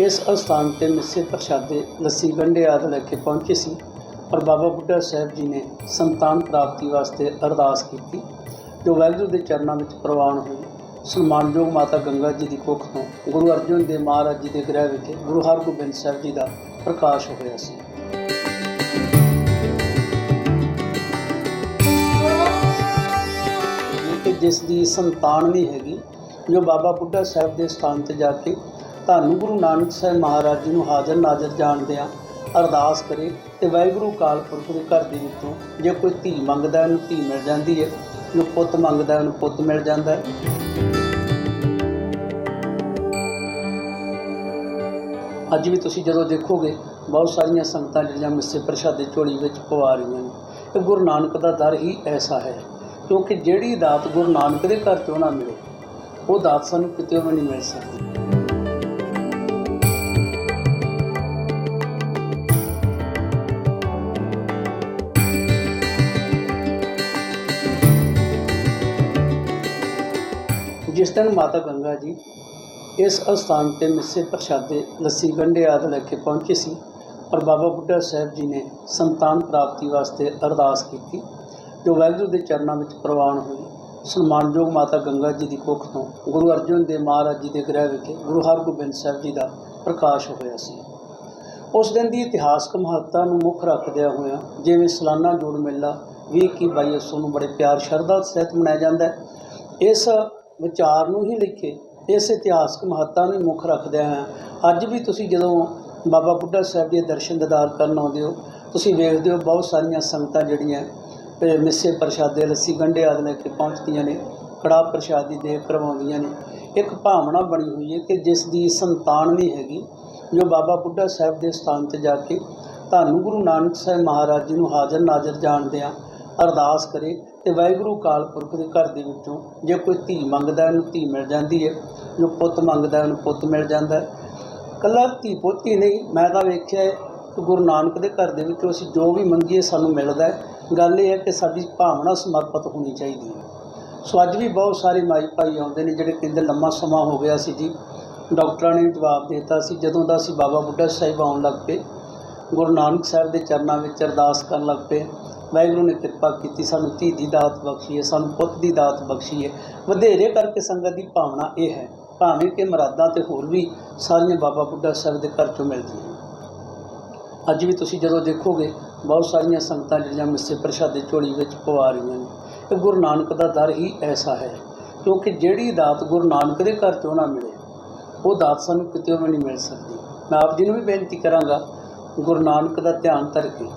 ਇਸ ਅਸਥਾਨ ਤੇ ਮਿੱਸੇ ਪ੍ਰਸ਼ਾਦੇ ਲੱਸੀ ਗੰਢੇ ਆਦਿ ਲੈ ਕੇ ਪਹੁੰਚੇ ਸੀ ਪਰ ਬਾਬਾ ਬੁੱਢਾ ਸਾਹਿਬ ਜੀ ਨੇ ਸੰਤਾਨ ਪ੍ਰਾਪਤੀ ਵਾਸਤੇ ਅਰਦਾਸ ਕੀਤੀ, ਜੋ ਵਾਹਿਗੁਰੂ ਦੇ ਚਰਨਾਂ ਵਿੱਚ ਪ੍ਰਵਾਨ ਹੋਈ। ਸਨਮਾਨਯੋਗ ਮਾਤਾ ਗੰਗਾ ਜੀ ਦੀ ਕੁੱਖ ਤੋਂ ਗੁਰੂ ਅਰਜਨ ਦੇਵ ਮਹਾਰਾਜ ਜੀ ਦੇ ਗ੍ਰਹਿ ਵਿਖੇ ਗੁਰੂ ਹਰਗੋਬਿੰਦ ਸਾਹਿਬ ਜੀ ਦਾ ਪ੍ਰਕਾਸ਼ ਹੋਇਆ ਸੀ। ਜਿਸ ਦੀ ਸੰਤਾਨ ਨਹੀਂ ਹੈਗੀ, ਜੋ ਬਾਬਾ ਬੁੱਢਾ ਸਾਹਿਬ ਦੇ ਸਥਾਨ ਤੇ ਜਾ ਕੇ ਤੁਹਾਨੂੰ ਗੁਰੂ ਨਾਨਕ ਸਾਹਿਬ ਮਹਾਰਾਜ ਜੀ ਨੂੰ ਹਾਜ਼ਰ ਨਾਜ਼ਰ ਜਾਣਦਿਆਂ ਅਰਦਾਸ ਕਰੇ ਤੇ ਵਾਹਿਗੁਰੂ ਕਾਲ ਪੁਰਖ ਦੇ ਘਰ ਦੇ ਵਿੱਚੋਂ ਜੇ ਕੋਈ ਧੀ ਮੰਗਦਾ ਉਹਨੂੰ ਧੀ ਮਿਲ ਜਾਂਦੀ ਹੈ। ਜੋ ਪੁੱਤ ਮੰਗਦਾ ਉਹਨੂੰ ਪੁੱਤ ਮਿਲ ਜਾਂਦਾ ਹੈ। ਅੱਜ ਵੀ ਤੁਸੀਂ ਜਦੋਂ ਦੇਖੋਗੇ, ਬਹੁਤ ਸਾਰੀਆਂ ਸੰਗਤਾਂ ਜਿਹੜੀਆਂ ਮਿੱਸੇ ਪ੍ਰਸ਼ਾਦੇ ਝੋਲੀ ਵਿੱਚ ਪਵਾ ਰਹੀਆਂ ਨੇ। ਇਹ ਗੁਰੂ ਨਾਨਕ ਦਾ ਦਰ ਹੀ ਐਸਾ ਹੈ, ਕਿਉਂਕਿ ਜਿਹੜੀ ਦਾਤ ਗੁਰੂ ਨਾਨਕ ਦੇ ਘਰ ਤੋਂ ਨਾ ਮਿਲੇ, ਉਹ ਦਾਤ ਸਾਨੂੰ ਕਿਤੇ ਵੀ ਨਹੀਂ ਮਿਲ ਸਕਦੀ। ਜਿਸ ਦਿਨ ਮਾਤਾ ਗੰਗਾ ਜੀ ਇਸ ਅਸਥਾਨ ਤੇ ਮਿੱਸੇ ਪ੍ਰਸ਼ਾਦੇ, ਲੱਸੀ, ਗੰਢੇ ਆਦਿ ਲੈ ਕੇ ਪਹੁੰਚੇ ਸੀ ਪਰ ਬਾਬਾ ਬੁੱਢਾ ਸਾਹਿਬ ਜੀ ਨੇ ਸੰਤਾਨ ਪ੍ਰਾਪਤੀ ਵਾਸਤੇ ਅਰਦਾਸ ਕੀਤੀ, ਜੋ ਵਾਹਿਗੁਰੂ ਦੇ ਚਰਨਾਂ ਵਿੱਚ ਪ੍ਰਵਾਨ ਹੋਈ। ਸਨਮਾਨਯੋਗ ਮਾਤਾ ਗੰਗਾ ਜੀ ਦੀ ਕੁੱਖ ਤੋਂ ਗੁਰੂ ਅਰਜਨ ਦੇਵ ਮਹਾਰਾਜ ਜੀ ਦੇ ਗ੍ਰਹਿ ਵਿਖੇ ਗੁਰੂ ਹਰਗੋਬਿੰਦ ਸਾਹਿਬ ਜੀ ਦਾ ਪ੍ਰਕਾਸ਼ ਹੋਇਆ ਸੀ। ਉਸ ਦਿਨ ਦੀ ਇਤਿਹਾਸਕ ਮਹੱਤਤਾ ਨੂੰ ਮੁੱਖ ਰੱਖਦਿਆਂ ਹੋਇਆਂ ਜਿਵੇਂ ਸਾਲਾਨਾ ਜੋੜ ਮੇਲਾ 20 ਕੀ 22 ਨੂੰ ਬੜੇ ਪਿਆਰ ਸ਼ਰਧਾ ਸਹਿਤ ਮਨਾਇਆ ਜਾਂਦਾ ਹੈ, ਇਸ ਵਿਚਾਰ ਨੂੰ ਹੀ ਲਿਖੇ। ਇਸ ਇਤਿਹਾਸਕ ਮਹੱਤਤਾ ਨੂੰ ਮੁੱਖ ਰੱਖਦਿਆਂ ਹੋਇਆਂ ਅੱਜ ਵੀ ਤੁਸੀਂ ਜਦੋਂ ਬਾਬਾ ਬੁੱਢਾ ਸਾਹਿਬ ਦੇ ਦਰਸ਼ਨ ਦਿਦਾਰ ਕਰਨ ਆਉਂਦੇ ਹੋ, ਤੁਸੀਂ ਵੇਖਦੇ ਹੋ ਬਹੁਤ ਸਾਰੀਆਂ ਸੰਗਤਾਂ ਜਿਹੜੀਆਂ ਤੇ ਮਿੱਸੇ ਪ੍ਰਸ਼ਾਦੇ, ਲੱਸੀ ਗੰਢੇ ਆਦਿ ਲੈ ਕੇ ਪਹੁੰਚਦੀਆਂ ਨੇ, ਕੜਾਹ ਪ੍ਰਸ਼ਾਦ ਦੀ ਦੇਖ ਕਰਵਾਉਂਦੀਆਂ ਨੇ। ਇੱਕ ਭਾਵਨਾ ਬਣੀ ਹੋਈ ਹੈ ਕਿ ਜਿਸ ਦੀ ਸੰਤਾਨ ਨਹੀਂ ਹੈਗੀ, ਜੋ ਬਾਬਾ ਬੁੱਢਾ ਸਾਹਿਬ ਦੇ ਸਥਾਨ ਤੇ ਜਾ ਕੇ ਤੁਹਾਨੂੰ ਗੁਰੂ ਨਾਨਕ ਸਾਹਿਬ ਮਹਾਰਾਜ ਜੀ ਨੂੰ ਹਾਜ਼ਰ ਨਾਜ਼ਰ ਜਾਣਦੇ ਜਾਣਦਿਆਂ ਅਰਦਾਸ ਕਰੇ ਤੇ ਵਾਹਿਗੁਰੂ ਕਾਲ ਪੁਰਖ ਦੇ ਘਰ ਦੇ ਵਿੱਚੋਂ ਜੇ ਕੋਈ ਧੀ ਮੰਗਦਾ ਉਹਨੂੰ ਧੀ ਮਿਲ ਜਾਂਦੀ ਹੈ। ਜੋ ਪੁੱਤ ਮੰਗਦਾ ਉਹਨੂੰ ਪੁੱਤ ਮਿਲ ਜਾਂਦਾ ਹੈ। ਕੱਲਾ ਧੀ ਪੋਤੀ ਨਹੀਂ, ਮੈਂ ਤਾਂ ਵੇਖਿਆ ਹੈ ਕਿ ਗੁਰੂ ਨਾਨਕ ਦੇ ਘਰ ਦੇ ਵਿੱਚੋਂ ਅਸੀਂ ਜੋ ਵੀ ਮੰਗੀਏ ਸਾਨੂੰ ਮਿਲਦਾ ਹੈ। ਗੱਲ ਇਹ ਹੈ ਕਿ ਸਾਡੀ ਭਾਵਨਾ ਸਮਰਪਿਤ ਹੋਣੀ ਚਾਹੀਦੀ ਹੈ। ਸੋ ਅੱਜ ਵੀ ਬਹੁਤ ਸਾਰੇ ਮਾਈ ਭਾਈ ਆਉਂਦੇ ਨੇ ਜਿਹੜੇ ਕਹਿੰਦੇ ਲੰਮਾ ਸਮਾਂ ਹੋ ਗਿਆ ਸੀ ਜੀ। ਡਾਕਟਰਾਂ ਨੇ ਜਵਾਬ ਦੇ ਦਿੱਤਾ ਸੀ। ਜਦੋਂ ਦਾ ਅਸੀਂ ਬਾਬਾ ਬੁੱਢਾ ਸਾਹਿਬ ਆਉਣ ਲੱਗ ਪਏ, ਗੁਰੂ ਨਾਨਕ ਸਾਹਿਬ ਦੇ ਚਰਨਾਂ ਵਿੱਚ ਅਰਦਾਸ ਕਰਨ ਲੱਗ ਪਏ। ਵਾਹਿਗੁਰੂ ਨੇ ਕਿਰਪਾ ਕੀਤੀ, ਸਾਨੂੰ ਧੀ ਦੀ ਦਾਤ ਬਖਸ਼ੀ ਹੈ, ਸਾਨੂੰ ਪੁੱਤ ਦੀ ਦਾਤ ਬਖਸ਼ੀ ਹੈ। ਵਧੇਰੇ ਕਰਕੇ ਸੰਗਤ ਦੀ ਭਾਵਨਾ ਇਹ ਹੈ, ਭਾਵੇਂ ਕਿ ਮਰਾਦਾਂ ਤੇ ਹੋਰ ਵੀ ਸਾਰੀਆਂ ਬਾਬਾ ਬੁੱਢਾ ਸਾਹਿਬ ਦੇ ਘਰ ਚੋਂ ਮਿਲਦੀਆਂ ਨੇ। ਅੱਜ ਵੀ ਤੁਸੀਂ ਜਦੋਂ ਦੇਖੋਗੇ, ਬਹੁਤ ਸਾਰੀਆਂ ਸੰਗਤਾਂ ਜਿਹੜੀਆਂ ਮਿੱਸੇ ਪ੍ਰਸ਼ਾਦੇ ਝੋਲੀ ਵਿੱਚ ਪਵਾ ਰਹੀਆਂ ਨੇ। ਇਹ ਗੁਰੂ ਨਾਨਕ ਦਾ ਦਰ ਹੀ ਐਸਾ ਹੈ, ਕਿਉਂਕਿ ਜਿਹੜੀ ਦਾਤ ਗੁਰੂ ਨਾਨਕ ਦੇ ਘਰ ਤੋਂ ਨਾ ਮਿਲੇ, ਉਹ ਦਾਤ ਸਾਨੂੰ ਕਿਤੇ ਵੀ ਨਹੀਂ ਮਿਲ ਸਕਦੀ। ਮੈਂ ਆਪ ਜੀ ਨੂੰ ਵੀ ਬੇਨਤੀ ਕਰਾਂਗਾ, ਗੁਰੂ ਨਾਨਕ ਦਾ ਧਿਆਨ ਧਰ ਕੇ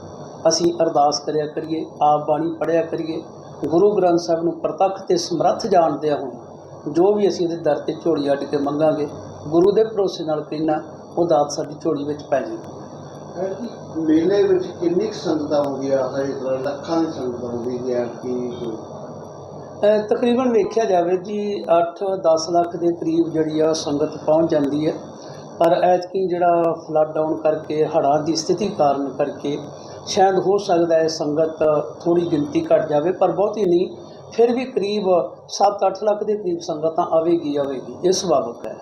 ਅਸੀਂ ਅਰਦਾਸ ਕਰਿਆ ਕਰੀਏ ਆਪ ਬਾਣੀ ਪੜ੍ਹਿਆ ਕਰੀਏ ਗੁਰੂ ਗ੍ਰੰਥ ਸਾਹਿਬ ਨੂੰ ਪ੍ਰਤੱਖ ਤੇ ਸਮਰੱਥ ਜਾਣਦਿਆਂ ਹੋਏ ਜੋ ਵੀ ਅਸੀਂ ਉਹਦੇ ਦਰ ਤੇ ਝੋਲੀ ਅੱਡ ਕੇ ਮੰਗਾਂਗੇ ਗੁਰੂ ਦੇ ਭਰੋਸੇ ਨਾਲ ਕਹਿਣਾ ਉਹ ਦਾਤ ਸਾਡੀ ਝੋਲੀ ਵਿੱਚ ਪੈ ਜਾਏਗੀ ਮੇਲੇ ਵਿੱਚ ਕਿੰਨੀ ਕੁ ਸੰਗਤਾਂ ਹੁੰਦੀਆਂ ਹਰੇ ਤਰ੍ਹਾਂ ਲੱਖਾਂ ਦੀ ਸੰਗਤਾਂ ਹੁੰਦੀ ਹੈ ਕਿ ਤਕਰੀਬਨ ਵੇਖਿਆ ਜਾਵੇ ਜੀ 8-10 ਲੱਖ ਦੇ ਕਰੀਬ ਜਿਹੜੀ ਆ ਸੰਗਤ ਪਹੁੰਚ ਜਾਂਦੀ ਹੈ। ਪਰ ਐਤਕੀ ਜਿਹੜਾ ਫਲੱਡ ਡਾਊਨ ਕਰਕੇ, ਹੜ੍ਹਾਂ ਦੀ ਸਥਿਤੀ ਕਾਰਨ ਕਰਕੇ ਸ਼ਾਇਦ ਹੋ ਸਕਦਾ ਹੈ ਸੰਗਤ ਥੋੜੀ ਗਿਣਤੀ ਘਟ ਜਾਵੇ, ਪਰ ਬਹੁਤੀ ਨਹੀਂ, ਫਿਰ ਵੀ ਕਰੀਬ 7-8 ਲੱਖ ਦੇ ਕਰੀਬ ਸੰਗਤਾਂ ਆਵੇਗੀ ਆਵੇਗੀ ਇਹ ਸੁਭਾਵਿਕ ਹੈ।